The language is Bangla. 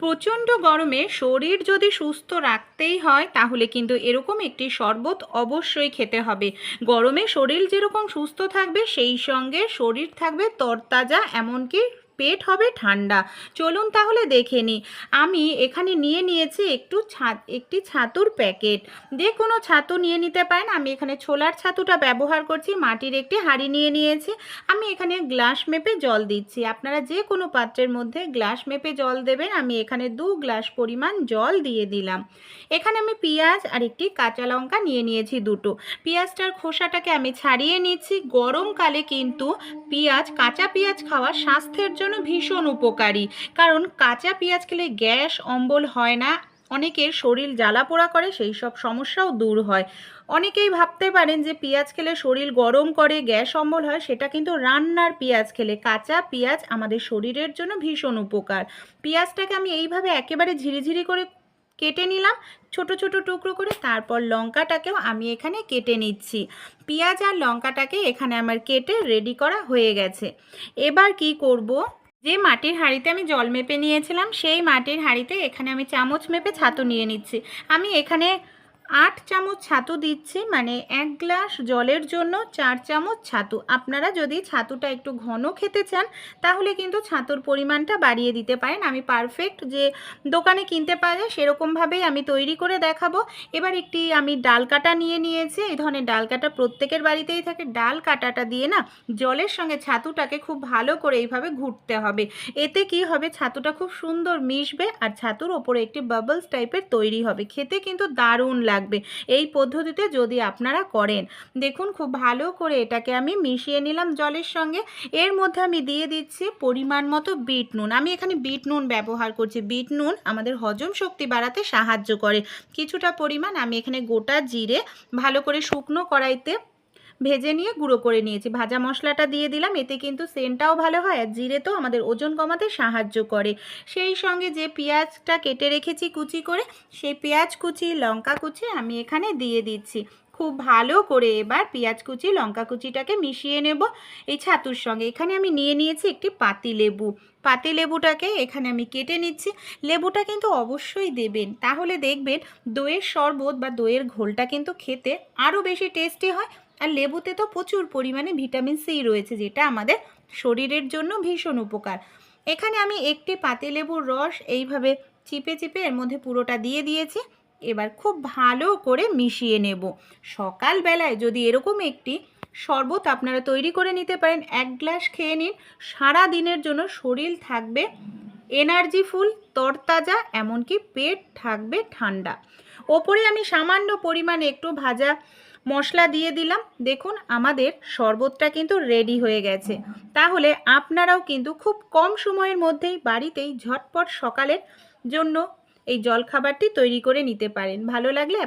প্রচণ্ড গরমে শরীর যদি সুস্থ রাখতেই হয়, তাহলে কিন্তু এরকম একটি শরবত অবশ্যই খেতে হবে। গরমে শরীর যেরকম সুস্থ থাকবে, সেই সঙ্গে শরীর থাকবে তরতাজা, এমনকি পেট হবে ঠান্ডা। চলুন তাহলে দেখে নিই আমি এখানে নিয়ে নিয়েছি একটু ছাত একটি ছাতুর প্যাকেট। যে কোনো ছাতু নিয়ে নিতে পারেন। আমি এখানে ছোলার ছাতুটা ব্যবহার করছি, মাটির একটি হাঁড়ি নিয়ে নিয়েছি। আমি এখানে গ্লাস মেপে জল দিচ্ছি। আপনারা যে কোনো পাত্রের মধ্যে গ্লাস মেপে জল দেবেন। আমি এখানে দু গ্লাস পরিমাণ জল দিয়ে দিলাম। এখানে আমি পেঁয়াজ আর একটি কাঁচা লঙ্কা নিয়ে নিয়েছি দুটো। পেঁয়াজটার খোসাটাকে আমি ছাড়িয়ে নিচ্ছি। গরমকালে কিন্তু পেঁয়াজ, কাঁচা পেঁয়াজ খাওয়া স্বাস্থ্যের জন্য ভীষণ উপকারী। কারণ কাঁচা পেঁয়াজ খেলে গ্যাস, অম্বল হয় না, অনেকের শরীর জ্বালা পোড়া করে, সেই সব সমস্যাও দূর হয়। অনেকেই ভাবতে পারেন যে পেঁয়াজ খেলে শরীর গরম করে, গ্যাস, অম্বল হয়, সেটা কিন্তু রান্নার পেঁয়াজ খেলে। কাঁচা পেঁয়াজ আমাদের শরীরের জন্য ভীষণ উপকার। পেঁয়াজটাকে আমি এইভাবে একেবারে ঝিরিঝিরি করে কেটে নিলাম, ছোট ছোট টুকরো করে, তারপর লঙ্কাটাকেও আমি এখানে কেটে নিচ্ছি। পেঁয়াজ আর লঙ্কাটাকে এখানে আমার কেটে রেডি করা হয়ে গেছে। এবার কি করব? যে মাটির হাঁড়িতে আমি জল মেপে নিয়েছিলাম, সেই মাটির হাঁড়িতে এখানে আমি চামচ মেপে ছাতু নিয়ে নিচ্ছি। আমি এখানে আট চামচ ছাতু দিচ্ছি মানে এক গ্লাস জলের জন্য চার চামচ ছাতু। আপনারা যদি ছাতুটা একটু ঘন খেতে চান, তাহলে কিন্তু ছাতুর পরিমাণটা বাড়িয়ে দিতে পারেন। আমি পারফেক্ট যে দোকানে কিনতে পাওয়া যায়, সেরকমভাবেই আমি তৈরি করে দেখাবো। এবার একটি আমি ডাল কাটা নিয়ে নিয়েছি। এই ধরনের ডাল কাটা প্রত্যেকের বাড়িতেই থাকে। ডাল কাটাটা দিয়ে না জলের সঙ্গে ছাতুটাকে খুব ভালো করে এইভাবে ঘুরতে হবে। এতে কি হবে? ছাতুটা খুব সুন্দর মিশবে আর ছাতুর ওপরে একটি বাবলস টাইপের তৈরি হবে। খেতে কিন্তু দারুণ লাগবে এই পদ্ধতিতে যদি আপনারা করেন, দেখুন খুব ভালো করে এটাকে আমি মিশিয়ে নিলাম জলের সঙ্গে। এর মধ্যে আমি দিয়ে দিচ্ছি পরিমাণ মতো বিট নুন। আমি এখানে বিট নুন ব্যবহার করছি। বিট নুন আমাদের হজম শক্তি বাড়াতে সাহায্য করে। কিছুটা পরিমাণ আমি এখানে গোটা জিরে ভালো করে শুকনো কড়াইতে ভেজে নিয়ে গুঁড়ো করে নিয়েছি। ভাজা মশলাটা দিয়ে দিলাম, এতে কিন্তু সেন্টটাও ভালো হয় আর জিরে তো আমাদের ওজন কমাতে সাহায্য করে। সেই সঙ্গে যে পেঁয়াজটা কেটে রেখেছি কুচি করে, সেই পেঁয়াজ কুচি, লঙ্কা কুচি আমি এখানে দিয়ে দিচ্ছি। খুব ভালো করে এবার পেঁয়াজ কুচি, লঙ্কা কুচিটাকে মিশিয়ে নেব এই ছাতুর সঙ্গে। এখানে আমি নিয়ে নিয়েছি একটি পাতি লেবু। পাতি লেবুটাকে এখানে আমি কেটে নিচ্ছি। লেবুটা কিন্তু অবশ্যই দেবেন। তাহলে দেখবেন দইয়ের শরবত বা দইয়ের ঘোলটা কিন্তু খেতে আরও বেশি টেস্টি হয় আর লেবুতে তো প্রচুর পরিমাণে ভিটামিন সি রয়েছে, যেটা আমাদের শরীরের জন্য ভীষণ উপকার। এখানে আমি একটি পাতিলেবুর রস এইভাবে চিপে চিপে এর মধ্যে পুরোটা দিয়ে দিয়েছি। এবার খুব ভালো করে মিশিয়ে নেব। সকালবেলায় যদি এরকম একটি শরবত আপনারা তৈরি করে নিতে পারেন, এক গ্লাস খেয়ে নিন। সারা দিনের জন্য শরীর থাকবে এনার্জিফুল তরতাজা, এমনকি পেট থাকবে ঠান্ডা। ওপরে আমি সামান্য পরিমাণে একটু ভাজা মশলা দিয়ে দিলাম। দেখুন, আমাদের শরবতটা কিন্তু রেডি হয়ে গেছে। তাহলে আপনারাও কিন্তু খুব কম সময়ের মধ্যেই বাড়িতেই ঝটপট সকালের জন্য এই জলখাবারটি তৈরি করে নিতে পারেন। ভালো লাগলে